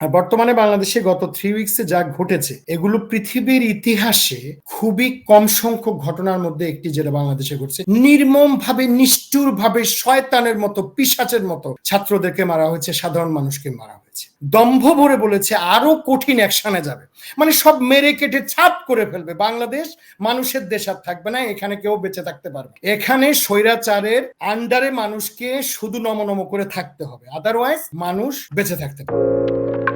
আর বর্তমানে বাংলাদেশে গত থ্রি উইকসে যা ঘটেছে, এগুলো পৃথিবীর ইতিহাসে খুবই কম সংখ্যক ঘটনার মধ্যে একটি যেটা বাংলাদেশে ঘটছে। নির্মম ভাবে নিষ্ঠুর ভাবে শয়তানের মতো পিসাচের মতো ছাত্রদেরকে মারা হয়েছে, সাধারণ মানুষকে মারা হয়েছে। দম্ভ ভরে বলেছে, আরও কঠিন অ্যাকশনে যাবে। মানে সব মেরে কেটে ছাপ করে ফেলবে। বাংলাদেশ মানুষের দেশ আর থাকবে না, এখানে কেউ বেঁচে থাকতে পারবে এখানে স্বৈরাচারের আন্ডারে মানুষকে শুধু নমনম করে থাকতে হবে। আদারওয়াইজ মানুষ বেঁচে থাকতে পারবে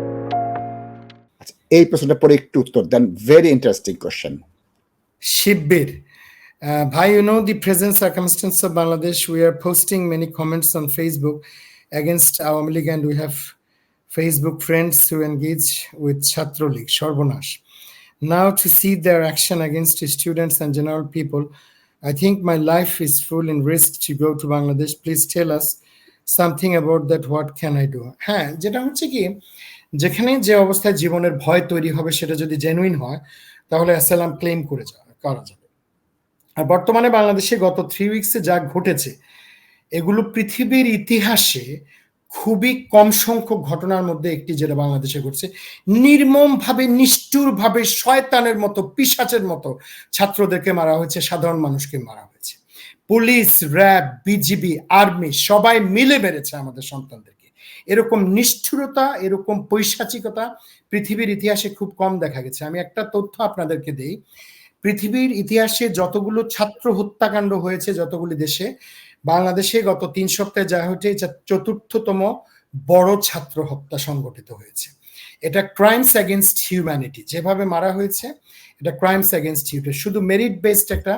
আচ্ছা, এই প্রশ্নটা পরে একটু উত্তর দেন very interesting question Shibbir. Uh, Bhai, you know the present circumstance of Bangladesh. We are posting many comments on Facebook against Awami League, and we have Facebook friends who engage with Chhatro League, Shorbonash. Now, to see their action against students and general people, I think my life is full in risk to go to Bangladesh. Please tell us something about that what can I do হ্যাঁ যেটা হচ্ছে কি, যেখানে যে অবস্থায় জীবনের ভয় তৈরি হবে সেটা যদি জেনুইন হয়, তাহলে অ্যাসালাম ক্লেম করে যাওয়া করা যাবে। আর বর্তমানে বাংলাদেশে গত থ্রি উইক্সে যা ঘটেছে, এগুলো পৃথিবীর ইতিহাসে খুবই কম সংখ্যক ঘটনার মধ্যে একটি যেটা বাংলাদেশে ঘটছে। নির্মম ভাবে নিষ্ঠুর ভাবে শয়তানের মতো পিসাচের মতো ছাত্রদেরকে মারা হয়েছে, সাধারণ মানুষকে মারা হয়েছে। পুলিশ, র্যাব, বিজিবি, আর্মি সবাই মিলে মেরেছে আমাদের সন্তানদেরকে। এরকম নিষ্ঠুরতা, এরকম পৈশাচিকতা পৃথিবীর ইতিহাসে খুব কম দেখা গেছে। আমি একটা তথ্য আপনাদেরকে দেই। পৃথিবীর ইতিহাসে যতগুলো ছাত্র হত্যাকাণ্ড হয়েছে, যতগুলি দেশে বাংলাদেশে গত তিন সপ্তাহে যা হয়েছে, এটা চতুর্থতম বড় ছাত্র হত্যা সংগঠিত হয়েছে। এটা ক্রাইমস অ্যাগেনস্ট হিউম্যানিটি যেভাবে মারা হয়েছে এটা ক্রাইমস অ্যাগেনস্ট হিউম্যানিটি শুধু মেরিট বেসড একটা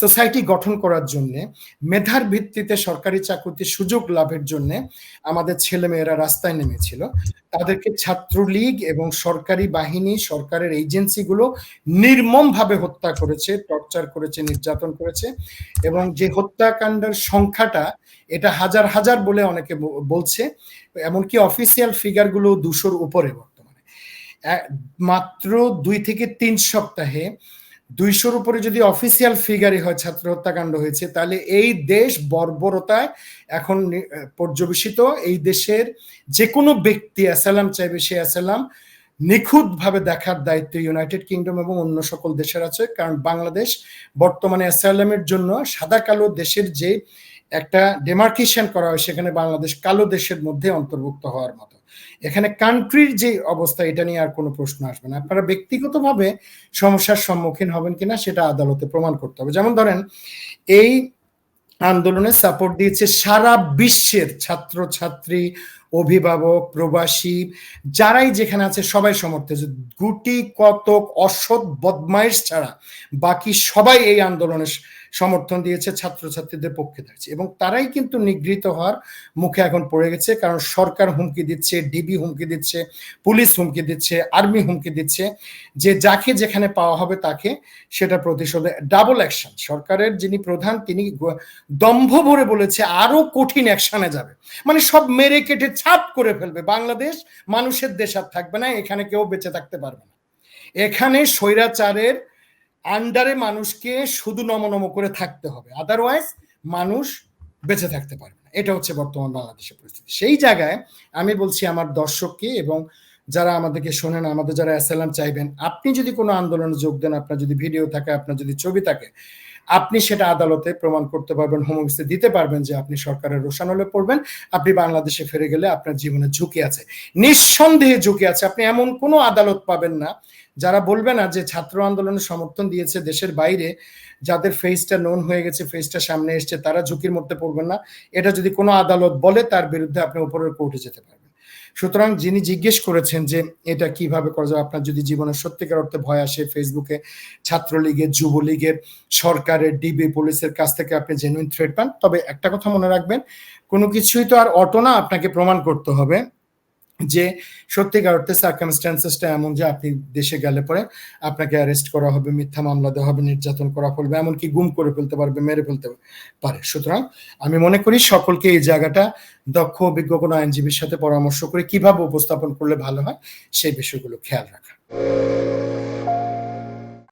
সোসাইটি গঠন করার জন্য, মেধার ভিত্তিতে সরকারি চাকরিতে সুযোগ লাভের জন্য আমাদের ছেলেমেয়েরা রাস্তায় নেমেছিল। তাদেরকে ছাত্রলীগ এবং সরকারি বাহিনী, সরকারের এজেন্সিগুলো নির্মমভাবে হত্যা করেছে টর্চার করেছে, নির্যাতন করেছে এবং যে হত্যাকাণ্ডের সংখ্যাটা এটা হাজার হাজার বলে অনেকে বলছে। এমনকি অফিসিয়াল ফিগারগুলো দুশোর উপরে বর্তমানে মাত্র দুই থেকে তিন সপ্তাহে দুইশোর উপরে যদি অফিসিয়াল ফিগারই হয় ছাত্র হত্যাকাণ্ড হয়েছে, তাহলে এই দেশ বর্বরতায় এখন পর্যবেসিত। এই দেশের যে কোনো ব্যক্তি অ্যাসালাম চাইবে, সে অ্যাসালাম নিখুঁতভাবে দেখার দায়িত্ব ইউনাইটেড কিংডম এবং অন্য সকল দেশের আছে। কারণ বাংলাদেশ বর্তমানে অ্যাসালামের জন্য সাদা কালো দেশের যে একটা ডেমার্কেশন করা হয়, সেখানে বাংলাদেশ কালো দেশের মধ্যে অন্তর্ভুক্ত হওয়ার মতো। এখানে কান্ট্রির যে অবস্থা, এটা নিয়ে আর কোনো প্রশ্ন আসবে না। আপনারা ব্যক্তিগতভাবে সমস্যার সম্মুখীন হবেন কিনা সেটা আদালতে প্রমাণ করতে হবে। যেমন ধরেন, এই আন্দোলনে সাপোর্ট দিয়েছে সারা বিশ্বের ছাত্র ছাত্রী অভিভাবক, প্রবাসী, যারাই যেখানে আছে সবাই সমর্থিত। গুটি, কতক, অসৎ বদমাইশ ছাড়া বাকি সবাই এই আন্দোলনের সমর্থন দিয়েছে, ছাত্রছাত্রীদের পক্ষে থাকছে এবং তারাই কিন্তু নিগৃহীত হওয়ার মুখে এখন পড়ে গেছে, কারণ সরকার হুমকি দিচ্ছে, ডিবি হুমকি দিচ্ছে, পুলিশ হুমকি দিচ্ছে, আর্মি হুমকি দিচ্ছে, যে যাকে যেখানে পাওয়া হবে তাকে সেটা প্রতিশোধে ডাবল অ্যাকশন সরকারের যিনি প্রধান, তিনি দম্ভ ভরে বলেছে, আরও কঠিন অ্যাকশনে যাবে। মানে সব মেরে কেটে ছাপ করে ফেলবে। বাংলাদেশ মানুষের দেশ আর থাকবে না, এখানে কেউ বেঁচে থাকতে পারবে না। এখানে স্বৈরাচারের আন্ডারে মানুষকে শুধু নমনম করে থাকতে হবে আদারওয়াইজ মানুষ বেঁচে থাকতে পারবে না। এটা হচ্ছে বর্তমান বাংলাদেশের পরিস্থিতি। সেই জায়গায় আমি বলছি আমার দর্শককে এবং যারা আমাদেরকে শোনেন, আমাদের যারা অ্যাসালাম চাইবেন, আপনি যদি কোনো আন্দোলনে যোগ দেন, আপনার যদি ভিডিও থাকে, আপনার যদি ছবি থাকে আপনি সেটা আদালতে প্রমাণ করতে পারবেন হোম অফিসে দিতে পারবেন যে আপনি সরকারের রোশানলে পড়বেন, আপনি বাংলাদেশে ফিরে গেলে আপনার জীবনে ঝুঁকি আছে। নিঃসন্দেহে ঝুঁকি আছে। আপনি এমন কোনো আদালত পাবেন না যারা বলবে না যে ছাত্র আন্দোলনের সমর্থন দিয়েছে দেশের বাইরে, যাদের ফেসটা নোন হয়ে গেছে ফেসটা সামনে এসছে, তারা ঝুঁকির মধ্যে পড়বেন না। এটা যদি কোনো আদালত বলে, তার বিরুদ্ধে আপনি উপরের কোর্টে যেতে পারবেন। সুতরাং যিনি জিজ্ঞেস করেছেন যে এটা কীভাবে করা যাবে আপনার যদি জীবনের সত্যিকার অর্থে ভয় আসে ফেসবুকে ছাত্রলীগের, যুবলীগের, সরকারের ডিবি পুলিশের কাছ থেকে আপনি জেনুইন থ্রেট পান, তবে একটা কথা মনে রাখবেন, কোনো কিছুই তো আর অটো না আপনাকে প্রমাণ করতে হবে। যে সত্যিকার অর্থে সার্কামস্ট্যান্সেসটা এমন যে আপনি দেশে গেলে পরে আপনাকে অ্যারেস্ট করা হবে, মিথ্যা মামলা দেওয়া হবে, নির্যাতন করা ফেলবে এমনকি গুম করে ফেলতে পারবে, মেরে ফেলতে পারে। সুতরাং আমি মনে করি সকলকে এই জায়গাটা দক্ষ, অভিজ্ঞ কোনো আইনজীবীর সাথে পরামর্শ করে কীভাবে উপস্থাপন করলে ভালো হয়, সেই বিষয়গুলো খেয়াল রাখা।